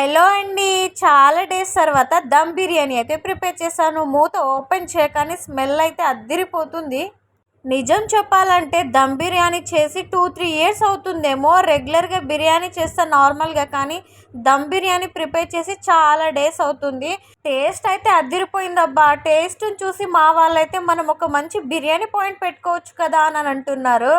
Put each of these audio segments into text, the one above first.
Hello అండి. చాలా days తర్వాత దమ్ బిర్యానీ అయితే ప్రిపేర్ చేశాను. మూత ఓపెన్ చేయగానే స్మెల్ అయితే అద్దిరిపోతుంది నిజం చెప్పాలంటే దమ్ బిర్యానీ చేసి టూ త్రీ ఇయర్స్ అవుతుందేమో. రెగ్యులర్గా బిర్యానీ చేస్తా నార్మల్గా కానీ దమ్ బిర్యానీ ప్రిపేర్ చేసి చాలా డేస్ అవుతుంది. టేస్ట్ అయితే అదిరిపోయిందబ్బా. టేస్ట్ని చూసి మా వాళ్ళైతే మనం ఒక మంచి బిర్యానీ పాయింట్ పెట్టుకోవచ్చు కదా అని అంటున్నారు.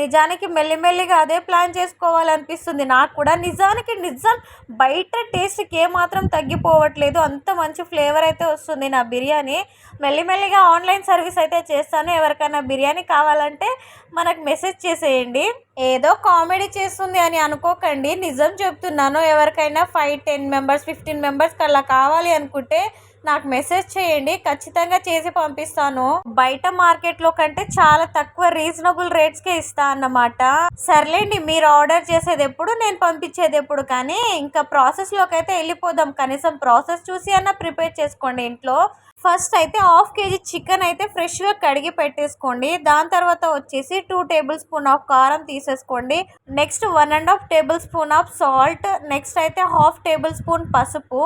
నిజానికి మెల్లిమెల్లిగా అదే ప్లాన్ చేసుకోవాలనిపిస్తుంది. నాకు కూడా నిజానికి నిజం బయట టేస్ట్కి ఏమాత్రం తగ్గిపోవట్లేదు. అంత మంచి ఫ్లేవర్ అయితే వస్తుంది నా బిర్యానీ. మెల్లిమెల్లిగా ఆన్లైన్ సర్వీస్ అయితే చేస్తాను. ఎవరికైనా బిర్యానీ కావాలంటే మనకు మెసేజ్ చేసేయండి. ఏదో కామెడీ చేస్తుంది అని అనుకోకండి. నిజం చెప్తున్నాను. ఎవరికైనా ఫైవ్ టెన్ మెంబర్స్ ఫిఫ్టీన్ మెంబర్స్కి అలా కావాలి అనుకుంటే నాకు మెసేజ్ చేయండి ఖచ్చితంగా చేసి పంపిస్తాను. బయట మార్కెట్లో కంటే చాలా తక్కువ రీజనబుల్ రేట్స్కే ఇస్తా అన్నమాట. సర్లేండి మీరు ఆర్డర్ చేసేది ఎప్పుడు నేను పంపించేది ఎప్పుడు కానీ ఇంకా ప్రాసెస్లోకి అయితే వెళ్ళిపోదాం. కనీసం ప్రాసెస్ చూసి అన్న ప్రిపేర్ చేసుకోండి ఇంట్లో. ఫస్ట్ అయితే హాఫ్ కేజీ చికెన్ అయితే ఫ్రెష్గా కడిగి పెట్టేసుకోండి. దాని తర్వాత వచ్చేసి టూ టేబుల్ స్పూన్ ఆఫ్ కారం తీసేసుకోండి. Next one and half table spoon of salt next అయితే హాఫ్ టేబుల్ స్పూన్ పసుపు.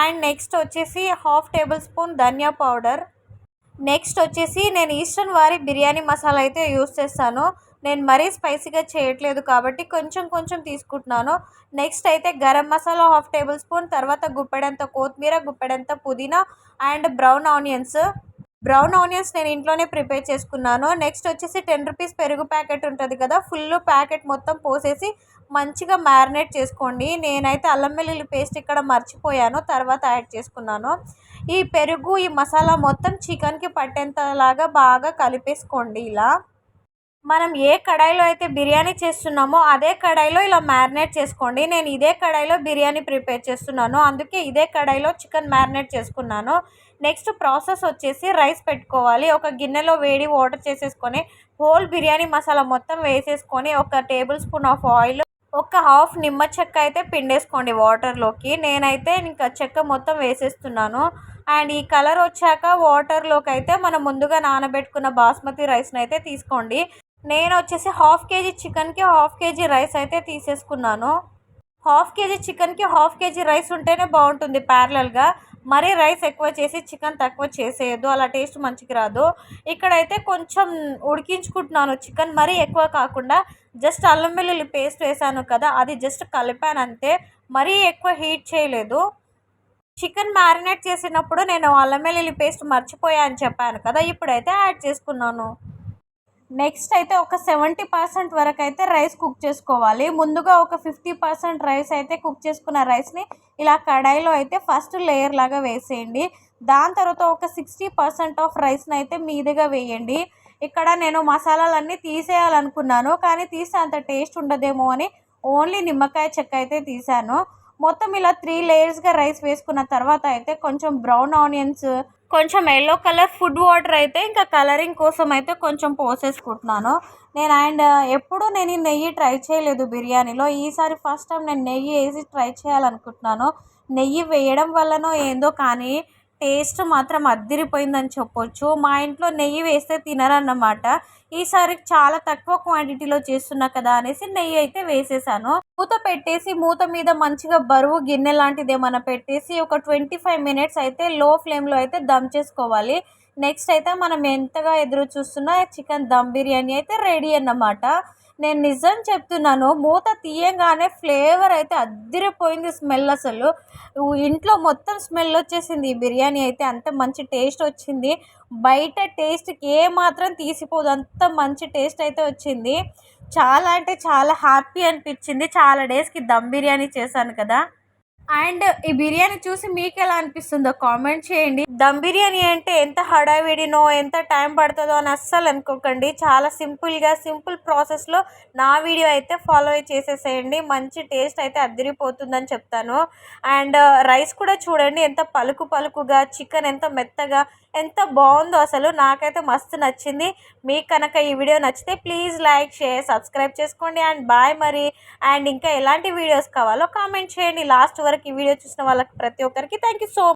అండ్ నెక్స్ట్ వచ్చేసి హాఫ్ టేబుల్ స్పూన్ ధనియా పౌడర్. నెక్స్ట్ వచ్చేసి నేను ఈస్టర్న్ వారి బిర్యానీ మసాలా అయితే యూస్ చేస్తాను. నేను మరీ స్పైసీగా చేయట్లేదు కాబట్టి కొంచెం కొంచెం తీసుకుంటున్నాను. నెక్స్ట్ అయితే garam masala half table spoon తర్వాత గుప్పెడంత కొత్తిమీర గుప్పెడంత పుదీనా and brown onions. Brown onions నేను ఇంట్లోనే ప్రిపేర్ చేసుకున్నాను. నెక్స్ట్ వచ్చేసి టెన్ రూపీస్ పెరుగు ప్యాకెట్ ఉంటుంది కదా ఫుల్ ప్యాకెట్ మొత్తం పోసేసి మంచిగా మ్యారినేట్ చేసుకోండి. నేనైతే అల్లం వెల్లుల్లి పేస్ట్ ఇక్కడ మర్చిపోయాను తర్వాత యాడ్ చేసుకున్నాను. ఈ పెరుగు ఈ మసాలా మొత్తం చికెన్కి పట్టేంతలాగా బాగా కలిపేసుకోండి ఇలా. మనం ఏ కడాయిలో అయితే బిర్యానీ చేస్తున్నామో అదే కడాయిలో ఇలా మ్యారినేట్ చేసుకోండి. నేను ఇదే కడాయిలో బిర్యానీ ప్రిపేర్ చేస్తున్నాను. అందుకే ఇదే కడాయిలో చికెన్ మ్యారినేట్ చేసుకున్నాను. నెక్స్ట్ ప్రాసెస్ వచ్చేసి రైస్ పెట్టుకోవాలి. ఒక గిన్నెలో వేడి వాటర్ చేసేసుకొని హోల్ బిర్యానీ మసాలా మొత్తం వేసేసుకొని ఒక టేబుల్ స్పూన్ ఆఫ్ ఆయిల్ ఒక హాఫ్ నిమ్మ చెక్క అయితే పిండేసుకోండి వాటర్లోకి. నేనైతే ఇంకా చెక్క మొత్తం వేసేస్తున్నాను. అండ్ ఈ కలర్ వచ్చాక వాటర్లోకి అయితే మనం ముందుగా నానబెట్టుకున్న బాస్మతి రైస్ని అయితే తీసుకోండి. నేను వచ్చేసి హాఫ్ కేజీ చికెన్కి హాఫ్ కేజీ రైస్ అయితే తీసేసుకున్నాను. హాఫ్ కేజీ చికెన్కి హాఫ్ కేజీ రైస్ ఉంటేనే బాగుంటుంది ప్యారలల్గా మరీ రైస్ ఎక్కువ చేసి చికెన్ తక్కువ చేసేయద్దు. అలా టేస్ట్ మంచిగా రాదు. ఇక్కడైతే కొంచెం ఉడికించుకుంటున్నాను చికెన్ మరీ ఎక్కువ కాకుండా. జస్ట్ అల్లం వెల్లుల్లి పేస్ట్ వేసాను కదా అది జస్ట్ కలిపాను అంతే మరీ ఎక్కువ హీట్ చేయలేదు. చికెన్ మ్యారినేట్ చేసినప్పుడు నేను అల్లం వెల్లుల్లి పేస్ట్ మర్చిపోయా అని చెప్పాను కదా ఇప్పుడైతే యాడ్ చేసుకున్నాను. నెక్స్ట్ అయితే ఒక సెవెంటీ పర్సెంట్ వరకు అయితే రైస్ కుక్ చేసుకోవాలి. ముందుగా ఒక ఫిఫ్టీ పర్సెంట్ రైస్ అయితే కుక్ చేసుకున్న రైస్ని ఇలా కడాయిలో అయితే ఫస్ట్ లేయర్ లాగా వేసేయండి. దాని తర్వాత ఒక సిక్స్టీ పర్సెంట్ ఆఫ్ రైస్ని అయితే మీదుగా వేయండి. ఇక్కడ నేను మసాలాలన్నీ తీసేయాలనుకున్నాను కానీ తీసే అంత టేస్ట్ ఉండదేమో అని ఓన్లీ నిమ్మకాయ చెక్క అయితే తీసాను మొత్తం ఇలా త్రీ లేయర్స్గా రైస్ వేసుకున్న తర్వాత అయితే కొంచెం బ్రౌన్ ఆనియన్స్ కొంచెం ఎల్లో కలర్ ఫుడ్ వాటర్ అయితే ఇంకా కలరింగ్ కోసం అయితే కొంచెం పోసేసుకుంటున్నాను. నేను అండ్ uh, ఎప్పుడు నేను నెయ్యి ట్రై చేయలేదు బిర్యానీలో. ఈసారి ఫస్ట్ టైం నేను నెయ్యి వేసి ట్రై చేయాలనుకుంటున్నాను. నెయ్యి వేయడం వల్లనో ఏందో కానీ టేస్ట్ మాత్రం అద్దిరిపోయిందని చెప్పొచ్చు. మా ఇంట్లో నెయ్యి వేస్తే తినరన్నమాట. ఈసారి చాలా తక్కువ క్వాంటిటీలో చేస్తున్నా కదా అనేసి నెయ్యి అయితే వేసేసాను. మూత పెట్టేసి మూత మీద మంచిగా బరువు గిన్నె లాంటిది ఏమైనా పెట్టేసి ఒక ట్వంటీ ఫైవ్ మినిట్స్ అయితే లో ఫ్లేమ్లో అయితే దమ్ చేసుకోవాలి. నెక్స్ట్ అయితే మనం ఎంతగా ఎదురు చూస్తున్నా చికెన్ దమ్ బిర్యానీ అయితే రెడీ అన్నమాట. నేను నిజం చెప్తున్నాను మూత తీయగానే ఫ్లేవర్ అయితే అద్దిరిపోయింది స్మెల్ అసలు. ఇంట్లో మొత్తం స్మెల్ వచ్చేసింది ఈ బిర్యానీ అయితే అంత మంచి టేస్ట్ వచ్చింది. బయట టేస్ట్కి ఏ మాత్రం తీసిపోదు అంత మంచి టేస్ట్ అయితే వచ్చింది. చాలా అంటే చాలా హ్యాపీ అనిపించింది. చాలా డేస్కి దమ్ బిర్యానీ చేశాను కదా. అండ్ ఈ బిర్యానీ చూసి మీకు ఎలా అనిపిస్తుందో కామెంట్ చేయండి. దమ్ బిర్యానీ అంటే ఎంత హడావిడినో ఎంత టైం పడుతుందో అని అస్సలు అనుకోకండి. చాలా సింపుల్గా సింపుల్ ప్రాసెస్లో నా వీడియో అయితే ఫాలో చేసేసేయండి. మంచి టేస్ట్ అయితే అదిరిపోతుందని చెప్తాను. అండ్ రైస్ కూడా చూడండి ఎంత పలుకు పలుకుగా చికెన్ ఎంత మెత్తగా ఎంత బాగుందో అసలు నాకైతే మస్తు నచ్చింది. మీకు కనుక ఈ వీడియో నచ్చితే ప్లీజ్ లైక్ షేర్ సబ్స్క్రైబ్ చేసుకోండి అండ్ బాయ్ మరి. అండ్ ఇంకా ఎలాంటి వీడియోస్ కావాలో కామెంట్ చేయండి. లాస్ట్ వరకు ఈ వీడియో చూసిన వాళ్ళకి ప్రతి ఒక్కరికి థ్యాంక్ యూ సో